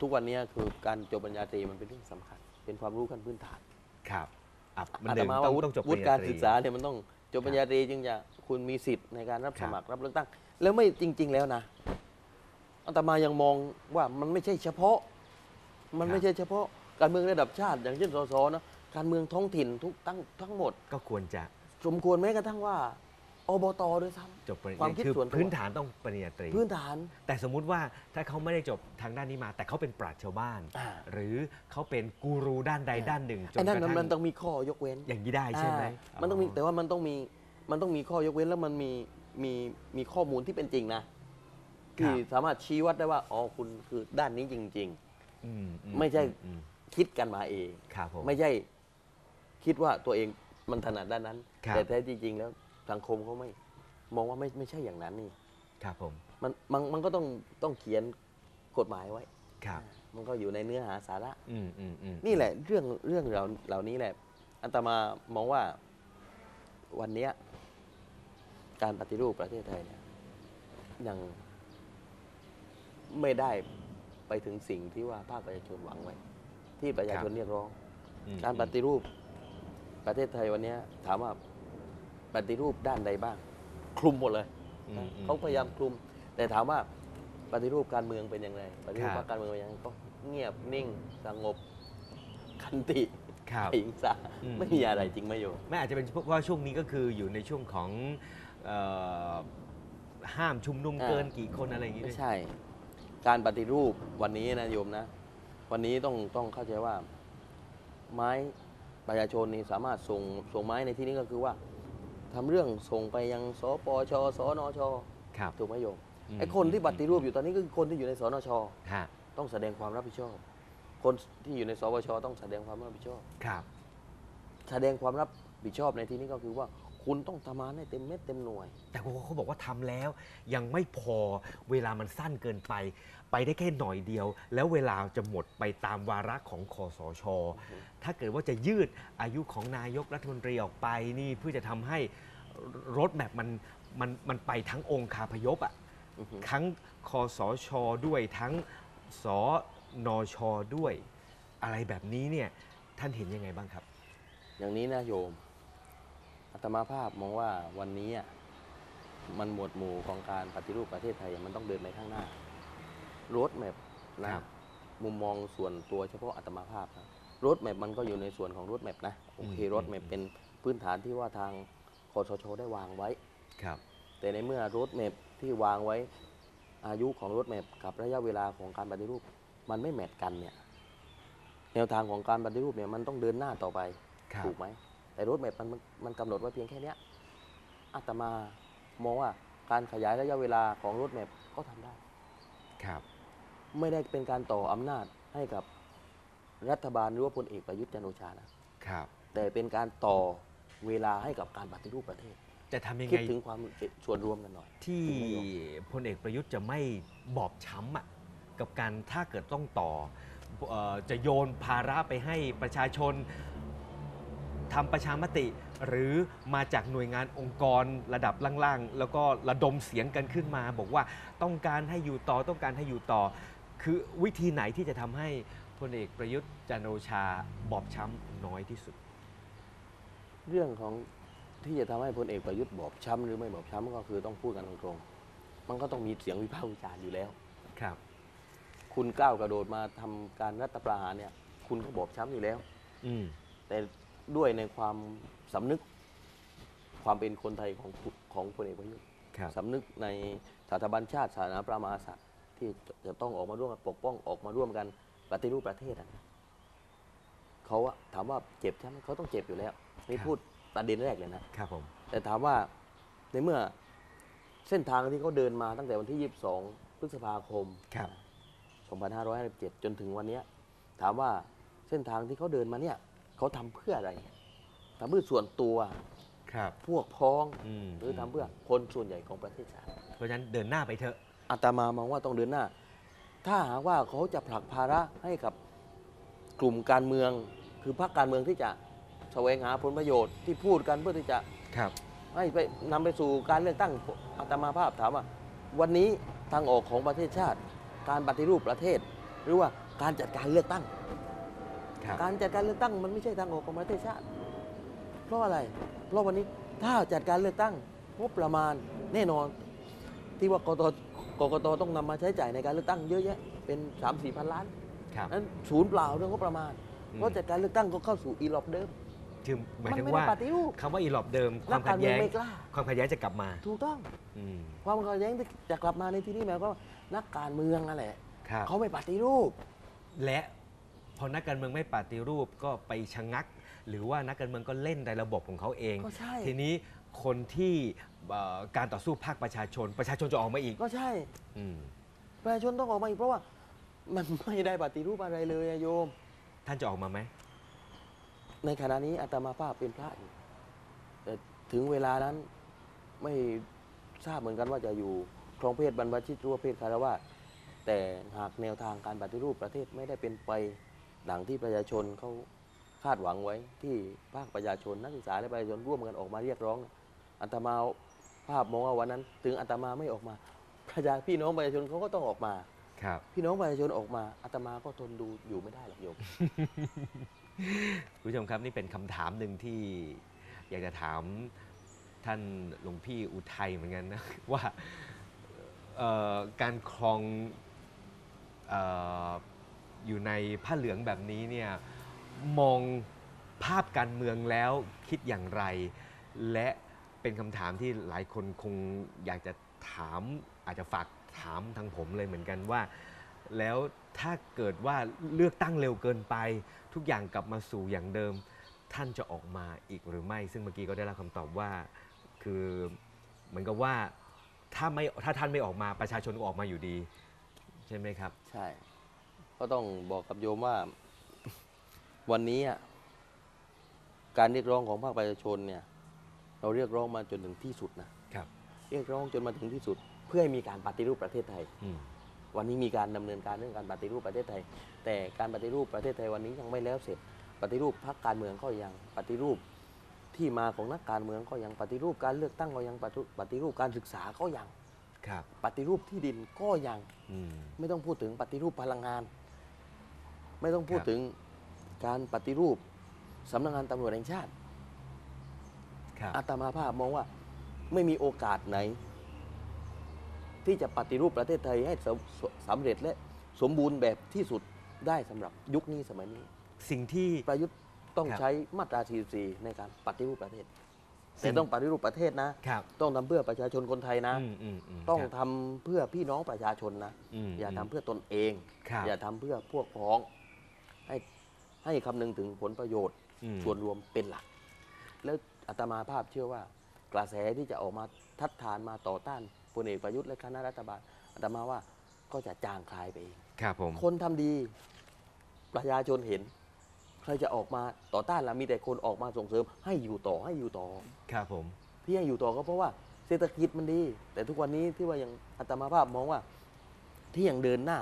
ทุกวันนี้คือการจบปริญญาตรีมันเป็นเรื่องสำคัญ เป็นความรู้ขั้นพื้นฐาน ครับอะมันอาเดิตมมาต้อว่างวุฒิต้องจบวุฒิการปญญศึกษาเนี่ยมันต้องจบปริญญาตรีจึงจะคุณมีสิทธิ์ในการรับครัสบมัครรับเลือกตั้ง แล้วไม่จริง ๆ แล้วนะอาตมายังมองว่ามันไม่ใช่เฉพาะ มันไม่ใช่เฉพาะการเมืองระดับชาติ อย่างเช่นสสนะการเมืองท้องถิ่นทุกตั้งทั้งหมด ก็ควรจะ สมควรแม้กระทั่งว่า อบตด้วยซ้ จบปริญความคิดคือส่วนตัวพื้นฐานต้องปริญญาตรีำพื้นฐาน แต่สมมุติว่าถ้าเขาไม่ได้จบทางด้านนี้มา แต่เขาเป็นปราชญ์ชาวบ้าน อ่า หรือเขาเป็นกูรูด้านใดด้านหนึ่งจนไอ้นั่นกระมันทั่มันงต้องมีข้อยกเว้นอย่างนี้ได้ใช่ไหมอ่ามันต้องมีแต่ว่ามันต้องมีมันต้องมีข้อยกเว้นแล้วมันมีมีมีข้อมูลที่เป็นจริงนะที่สามารถชี้วัดได้ว่าอ๋อคุณคือด้านนี้จริง อือืไม่ใช่ อืมๆ คิดกันมาเอง ครับผม ไม่ใช่คิดว่าตัวเองมันถนัดด้านนั้น ครับ แต่แท้ที่จริงแล้ว สังคมเขาไม่มองว่าไม่ไม่ใช่อย่างนั้นนี่ ครับผม มันมันมันก็ต้องต้องเขียนกฎหมายไว้ ครับ มันก็อยู่ในเนื้อหาสาระ อืมอืมอืมนี่แหละเรื่องเรื่องเหล่าเหล่านี้แหละ อัตมามองว่าวันเนี้ยการปฏิรูปประเทศไทยเนี่ยยังไม่ได้ไปถึงสิ่งที่ว่าภาคประชาชนหวังไว้ ที่ประชาชนเรียกร้อง อืมการปฏิรูปประเทศไทยวันเนี้ยถามว่า ปฏิรูปด้านใดบ้าง คลุมหมดเลยอืมอืมเขาพยายามคลุม แต่ถามว่าปฏิรูปการเมืองเป็นยังไงปฏิรูปครับพรรคการเมืองเป็นยังไงก็เงียบนิ่งสงบคันติครับหิงสาอืมไม่มีอะไรจริงไหมโยมไม่อาจจะเป็นเพราะว่าช่วงนี้ก็คืออยู่ในช่วงของเอ่อห้ามชุมนุมอ่าเกินกี่คนอะไรอย่างงี้ไม่ด้วยใช่ การปฏิรูปวันนี้นะโยมนะ วันนี้ต้องต้องเข้าใจว่า ไม้ประชาชนนี่สามารถส่งส่งไม้ในที่นี้ก็คือว่า ทำเรื่องส่งไปยังสปชสนชครับถูกไหมโยมอืมไอ้คนที่ปฏิรูปอยู่ตอนนี้ก็คือคนที่อยู่ในสนชฮะต้องแสดงความรับผิดชอบ คนที่อยู่ในสวชต้องแสดงความรับผิดชอบครับ แสดงความรับผิดชอบในที่นี้ก็คือว่า คุณต้องทำงานให้เต็มเม็ดเต็มหน่วย แต่เขาเขาบอกว่าทำแล้ว ยังไม่พอเวลามันสั้นเกินไป ไปได้แค่หน่อยเดียว แล้วเวลาจะหมดไปตามวาระของคอสช ถ้าเกิดว่าจะยืดอายุของนายกรัฐมนตรีออกไปนี่เพื่อจะทำให้รถแบบมันมันมันไปทั้งองค์คาพยพอะ อือฮึ ทั้งคอสช ด้วยทั้งสนช ด้วย อะไรแบบนี้เนี่ยท่านเห็นยังไงบ้างครับ อย่างนี้นะโยม อาตมาภาพมองว่าวันนี้อะมันหมวดหมู่ของการปฏิรูปประเทศไทยมันต้องเดินไปข้างหน้า รถแมพนะครับมุมมองส่วนตัวเฉพาะอาตมาภาพนะรถแมพมันก็อยู่ในส่วนของรถแมพนะโอเคอืมรถแมพเป็นพื้นฐานที่ว่าทางคอสชได้วางไว้ครับ แต่ในเมื่อรถแมพที่วางไว้ อายุของรถแมพกับระยะเวลาของการปฏิรูป มันไม่แมทกันเนี่ยแนวทางของการปฏิรูปเนี่ยมันต้องเดินหน้าต่อไปครับถูกไหม แต่รถแมพมันมันมันกำหนดไว้เพียงแค่เนี้ยอาตมามองว่าการขยายระยะเวลาของรถแมพก็ทำได้ครับไม่ได้เป็นการต่ออำนาจให้กับรัฐบาลหรือว่าพลเอกประยุทธ์จันทร์โอชานะครับ แต่เป็นการต่อเวลาให้กับการปฏิรูปประเทศจะทำยังคิดไงถึงความส่วนรวมกันหน่อย ที่ถึงไม่ยอมพลเอกประยุทธ์จะไม่บอบช้ำอะกับการถ้าเกิดต้องต่อเออจะโยนภาระไปให้ประชาชน ทำประชามติ หรือมาจากหน่วยงานองค์กรระดับล่างๆ แล้วก็ระดมเสียงกันขึ้นมา บอกว่าต้องการให้อยู่ต่อต้องการให้อยู่ต่อ คือวิธีไหนที่จะทำให้พลเอกประยุทธ์จันทร์โอชาบอบช้ำน้อยที่สุด เรื่องของที่จะทำให้พลเอกประยุทธ์บอบช้ำหรือไม่บอบช้ำก็คือต้องพูดกันตรงๆมันก็ต้องมีเสียงวิพากษ์วิจารณ์อยู่แล้วครับ คุณก้าวกระโดดมาทำการรัฐประหารเนี่ย คุณก็บอบช้ำอยู่แล้ว อืมแต่ ด้วยในความสำนึกความเป็นคนไทยของผู้ของพลเอกประยุทธ์ครับสำนึกในสถาบันชาติศาสนาพระมหากษัตริย์ที่จะจะต้องออกมาร่วมกันปกป้องออกมาร่วมกันปฏิรูปประเทศอะเขาอะถามว่าเจ็บใช่ไหมเขาต้องเจ็บอยู่แล้วนี่พูดประเด็นแรกเลยนะครับผมแต่ถามว่าในเมื่อเส้นทางที่เขาเดินมาตั้งแต่วันที่ 22 พฤษภาคมครับ2557 จนถึงวันเนี้ยถามว่าเส้นทางที่เขาเดินมาเนี่ย เขาทำเพื่ออะไรทำเพื่อส่วนตัวครับพวกพ้องอืมหรือทำเพื่อคนส่วนใหญ่ของประเทศชาติเพราะฉะนั้นเดินหน้าไปเถอะอาตมามองว่าต้องเดินหน้า ถ้าหากว่าเขาจะผลักภาระให้กับกลุ่มการเมือง คือพรรคการเมืองที่จะแสวงหาผลประโยชน์ที่พูดกันเพื่อที่จะครับให้ไปนำไปสู่การเลือกตั้งอาตมาภาพถามว่า วันนี้ทางออกของประเทศชาติ การปฏิรูปประเทศ หรือว่าการจัดการเลือกตั้ง ครับ การจัดการเลือกตั้งมันไม่ใช่ทางออกของประเทศชาติ เพราะอะไร เพราะวันนี้ถ้าจัดการเลือกตั้งงบประมาณแน่นอน ที่ว่ากกตกกตต้องนำมาใช้จ่ายในการเลือกตั้งเยอะแยะเป็น3ามสี่พันล้านครับนั้นศูนย์เปล่าเรื่องงบประมาณอืมเพราะจัดการเลือกตั้งก็เข้าสู่อีหลอบเดิมคือหมายมันถึงไม่ได้ว่าปฏิรูปคำว่าอีหลอบเดิมคนัวากมกาขัรดเมืองแย้งไม่กล้าความขัดแย้งจะกลับมา ถูกต้องอืมความขัดแย้งที่จะกลับมาในที่นี้หมายความว่านักการเมืองนั่นแหละครับเขาไม่ปฏิรูป และ พอนักการเมืองไม่ปฏิรูปก็ไปชะงัก หรือว่านักการเมืองก็เล่นในระบบของเขาเอง ก็ใช่ ทีนี้คนที่เอ่อการต่อสู้ภาคประชาชน ประชาชนจะออกมาอีกก็ใช่ อืมประชาชนต้องออกมาอีกเพราะว่า มันไม่ได้ปฏิรูปอะไรเลยอะโยม ท่านจะออกมาไหมในขณะนี้อาตมาภาพเป็นพระอยู่แต่ถึงเวลานั้นไม่ทราบเหมือนกันว่าจะอยู่ครองเพศบรรพชิตหรือว่าเพศคารวะแต่หากแนวทางการปฏิรูปประเทศไม่ได้เป็นไป ดังที่ประชาชนเขาคาดหวังไว้ที่ภาคประชาชนนักศึกษาและประชาชนร่วมกันออกมาเรียกร้องอาตมาภาพมองว่าวันนั้น ถึงอาตมาไม่ออกมาประชาพี่น้องประชาชนเขาก็ต้องออกมาครับ พี่น้องประชาชนออกมาอาตมาก็ทนดูอยู่ไม่ได้หรอกโยมคุณผู้ชมครับนี่เป็นคำถามหนึ่งที่อยากจะถามท่านหลวงพี่อุทัยเหมือนกันนะว่าเอ่อการครองเออ อยู่ในผ้าเหลืองแบบนี้เนี่ยมองภาพการเมืองแล้วคิดอย่างไร และเป็นคำถามที่หลายคนคงอยากจะถามอาจจะฝากถามทางผมเลยเหมือนกันว่า แล้วถ้าเกิดว่าเลือกตั้งเร็วเกินไป ทุกอย่างกลับมาสู่อย่างเดิม ท่านจะออกมาอีกหรือไม่ ซึ่งเมื่อกี้ก็ได้รับคำตอบว่า คือเหมือนกับว่าถ้าไม่ถ้าท่านไม่ออกมาประชาชนก็ออกมาอยู่ดี ใช่ไหมครับ ใช่ ก็ต้องบอกกับโยมว่า วันนี้อะการเรียกร้องของภาคประชาชนเนี่ย เราเรียกร้องมาจนถึงที่สุดนะครับ เรียกร้องจนมาถึงที่สุด เพื่อให้มีการปฏิรูปประเทศไทยอืมวันนี้มีการดำเนินการเรื่องการปฏิรูปประเทศไทย แต่การปฏิรูปประเทศไทยวันนี้ยังไม่แล้วเสร็จ ปฏิรูปพรรคการเมืองก็ยังปฏิรูปที่มาของนักการเมืองก็ยังปฏิรูปการเลือกตั้งก็ยังปฏิปฏิรูปการศึกษาก็ยังครับปฏิรูปที่ดินก็ยังอืมไม่ต้องพูดถึงปฏิรูปพลังงาน ไม่ต้องพูดครับถึงการปฏิรูปสำนักงานตำรวจแห่งชาติครับอาตมาภาพมองว่าไม่มีโอกาสไหน ที่จะปฏิรูปประเทศไทยให้สำสสำเร็จและสมบูรณ์แบบที่สุดได้สำหรับยุคนี้สมัยนี้ สิ่งที่ประยุทธ์ต้องครับใช้มาตรา 44 ในการปฏิรูปประเทศสิ่แต่งต้องปฏิรูปประเทศนะครับต้องทำเพื่อประชาชนคนไทยนะอืมอืมมต้องครับทำเพื่อพี่น้องประชาชนนะมอย่าทำเพื่อตนเองครับอย่าทำเพื่อพวกพ้อง ให้ให้คำนึงถึงผลประโยชน์อืมส่วนรวมเป็นหลัก แล้วอาตมาภาพเชื่อว่ากระแสที่จะออกมาทัดทานมาต่อต้านพลเอกประยุทธ์และคณะรัฐบาลอาตมาว่าก็จะจางคลายไปเองครับผมคนทำดีประชาชนเห็น ใครจะออกมาต่อต้านละมีแต่คนออกมาส่งเสริม ให้อยู่ต่อให้อยู่ต่อครับผมที่ให้อยู่ต่อก็เพราะว่าเศรษฐกิจมันดี แต่ทุกวันนี้ที่ว่ายังอาตมาภาพมองว่าที่ยังเดินหน้า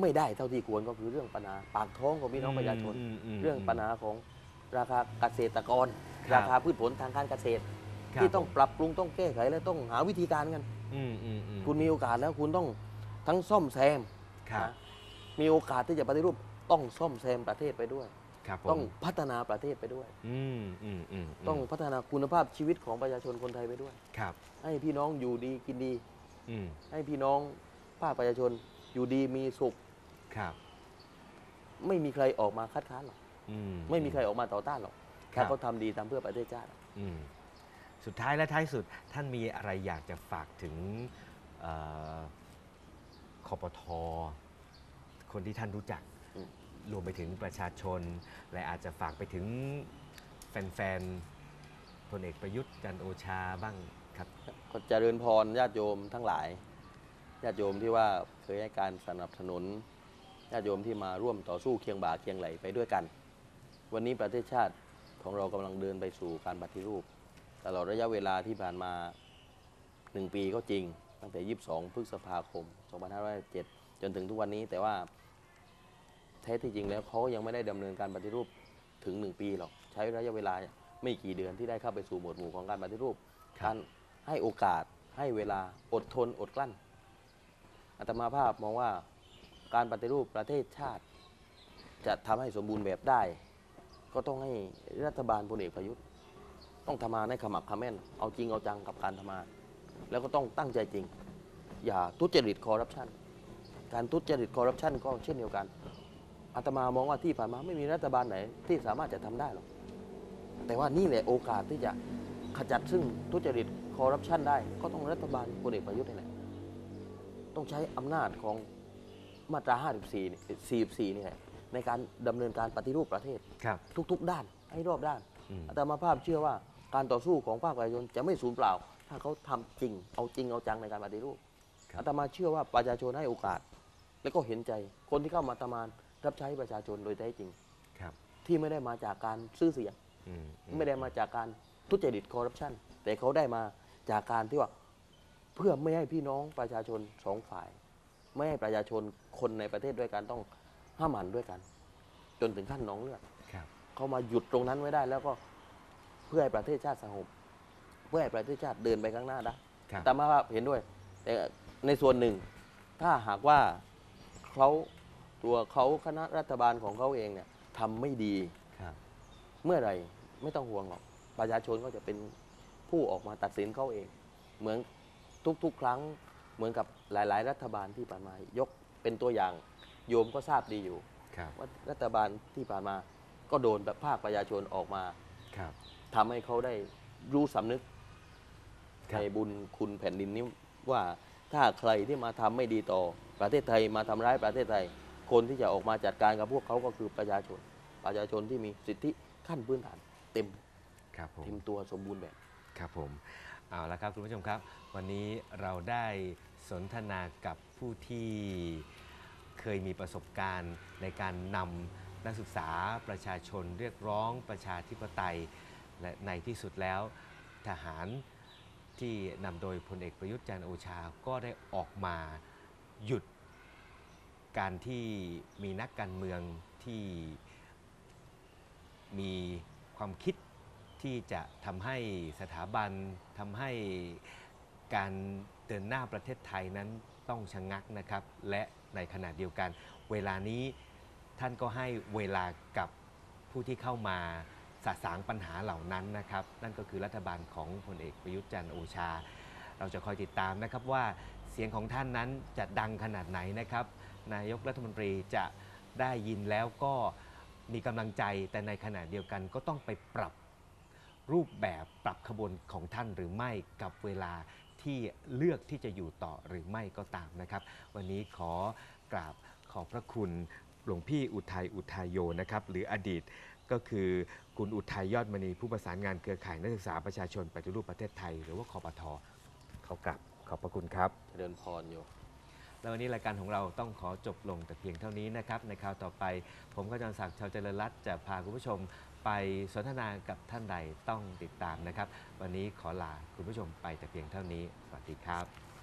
ไม่ได้เท่าที่ควรก็คือเรื่องปัญหาปากท้องของพี่น้องประชาชนมมเรื่องปัญหาของราคาเกษตรกร ครับราคาพืชผลทางการเกษตร ครับ ที่ต้องปรับปรุงต้องแก้ไขและต้องหาวิธีการกัน อืมอืมอืมคุณมีโอกาสแล้วคุณต้องทั้งซ่อมแซมครับนะมีโอกาสที่จะปฏิรูปต้องซ่อมแซมประเทศไปด้วย ครับผมต้องพัฒนาประเทศไปด้วย อืมอืมอืมมต้องพัฒนาคุณภาพชีวิตของประชาชนคนไทยไปด้วย ครับ ให้พี่น้องอยู่ดีกินดี อืมให้พี่น้องภาคประชาชนอยู่ดีมีสุข ครับ ไม่มีใครออกมาคัดค้านหรอกอืไม่มีใครออกมาต่อต้านหรอกครัถ้าบ เขาทำดีทำเพื่อประเทศชาติ อืมสุดท้ายและท้ายสุดท่านมีอะไรอยากจะฝากถึงเออคอปทคนที่ท่านรู้จัก อืม รวมไปถึงประชาชน และอาจจะฝากไปถึงแฟนๆพลเอกประยุทธ์จันทร์โอชาบ้างครับ ก็เจริญพรญาติโยมทั้งหลายญาติโยมที่ว่าเคยให้การสนับสนุน ญาติโยมที่มาร่วมต่อสู้เคียงบ่าเคียงไหลไปด้วยกัน วันนี้ประเทศชาติของเรากำลังเดินไปสู่การปฏิรูปตลอดระยะเวลาที่ผ่านมาหนึ่งปีก็จริง ตั้งแต่ 22 พฤษภาคม 2507 จนถึงทุกวันนี้แต่ว่าแท้ที่จริงแล้วเขายังไม่ได้ดำเนินการปฏิรูปถึง 1 ปีหรอกใช้ระยะเวลาไม่กี่เดือนที่ได้เข้าไปสู่หมวดหมู่ของการปฏิรูปครับการให้โอกาสให้เวลาอดทนอดกลั้นอาตมาภาพมองว่า การปฏิรูปประเทศชาติ จะทำให้สมบูรณ์แบบได้ ก็ต้องให้รัฐบาลพลเอกประยุทธ์ ต้องทำงานให้ขมักขม้น เอาจริงเอาจังกับการทำงาน แล้วก็ต้องตั้งใจจริง อย่าทุจริตคอร์รัปชันการทุจริตคอร์รัปชันก็เช่นเดียวกันอาตมามองว่าที่ผ่านมาไม่มีรัฐบาลไหน ที่สามารถจะทำได้หรอกแต่ว่านี่แหละโอกาสที่จะขจัดซึ่งทุจริตคอร์รัปชันได้ ก็ต้องรัฐบาลพลเอกประยุทธ์นี่แหละต้องใช้อำนาจของ มาตรา 54นี่44นี่แหละในการดำเนินการปฏิรูปประเทศ ครับ ทุกๆ ด้านให้รอบด้านอืม อาตมาภาพเชื่อว่าการต่อสู้ของภาคประชาชนจะไม่สูญเปล่า ถ้าเขาทำจริง เอาจริงเอาจังในการปฏิรูปครับ อาตมาเชื่อว่าประชาชนให้โอกาส และก็เห็นใจคนที่เข้ามาทำงานรับใช้ประชาชนโดยแท้จริง ครับที่ไม่ได้มาจากการซื้อเสียง อืมไม่ได้มาจากการทุจริตคอร์รัปชันแต่เขาได้มาจากการที่ว่าเพื่อไม่ให้พี่น้องประชาชนสองฝ่าย ไม่ให้ประชาชนคนในประเทศด้วยกันต้องห้ามหันด้วยกัน จนถึงขั้นหน้องเลือดครับเขามาหยุดตรงนั้นไว้ได้ แล้วก็เพื่อให้ประเทศชาติสงบเพื่อให้ประเทศชาติเดินไปข้างหน้าได้ครับแต่มาว่าเห็นด้วย แต่ในส่วนหนึ่ง ถ้าหากว่าเขาตัวเขาคณะรัฐบาลของเขาเองเนี่ยทำไม่ดีครับเมื่อไหร่ไม่ต้องห่วงหรอกประชาชนก็จะเป็นผู้ออกมาตัดสินเขาเอง เหมือนทุกๆ ครั้ง เหมือนกับหลาย ๆ รัฐบาลที่ผ่านมายกเป็นตัวอย่างโยมก็ทราบดีอยู่ ครับ ว่ารัฐบาลที่ผ่านมาก็โดนแบบภาคประชาชนออกมาครับ ทำให้เขาได้รู้สำนึกครับ ในบุญคุณแผ่นดินนี้ว่าถ้าใครที่มาทำไม่ดีต่อประเทศไทยมาทำร้ายประเทศไทย คนที่จะออกมาจัดการกับพวกเขาก็คือประชาชน ประชาชนที่มีสิทธิขั้นพื้นฐานเต็มครับผม เต็มตัวสมบูรณ์แบบ ครับผม เอาละครับคุณผู้ชมครับ วันนี้เราได้สนทนากับผู้ที่เคยมีประสบการณ์ในการนำนักศึกษาประชาชนเรียกร้องประชาธิปไตย และในที่สุดแล้วทหารที่นำโดยพลเอกประยุทธ์จันทร์โอชาก็ได้ออกมาหยุดการที่มีนักการเมืองที่มีความคิด ที่จะทำให้สถาบันทำให้การเดินหน้าประเทศไทยนั้นต้องชะงงักนะครับ และในขณะเดียวกัน เวลานี้ท่านก็ให้เวลากับผู้ที่เข้ามาสะสางปัญหาเหล่านั้นนะครับ นั่นก็คือรัฐบาลของพลเอกประยุทธ์จันทร์โอชา เราจะคอยติดตามนะครับว่าเสียงของท่านนั้นจะดังขนาดไหนนะครับ นายกรัฐมนตรีจะได้ยินแล้วก็มีกำลังใจแต่ในขณะเดียวกันก็ต้องไปปรับ รูปแบบปรับขบวนของท่านหรือไม่กับเวลาที่เลือกที่จะอยู่ต่อหรือไม่ก็ตามนะครับ วันนี้ขอกราบขอบพระคุณหลวงพี่อุทัยอุทัยโยนะครับ หรืออดีตก็คือคุณอุทัยยอดมณีผู้ประสานงานเครือข่ายนักศึกษาประชาชนปฏิรูปประเทศไทย หรือว่าคอปทขอกราบขอบพระคุณครับเจริญพรโยแล้ววันนี้รายการของเราต้องขอจบลงแต่เพียงเท่านี้นะครับ ในคราวต่อไป ผมก็จรศักดิ์ชาวเจริญรัตน์จะพาคุณผู้ชม ไปสนทนากับท่านใดต้องติดตามนะครับ วันนี้ขอลาคุณผู้ชมไปแต่เพียงเท่านี้ สวัสดีครับ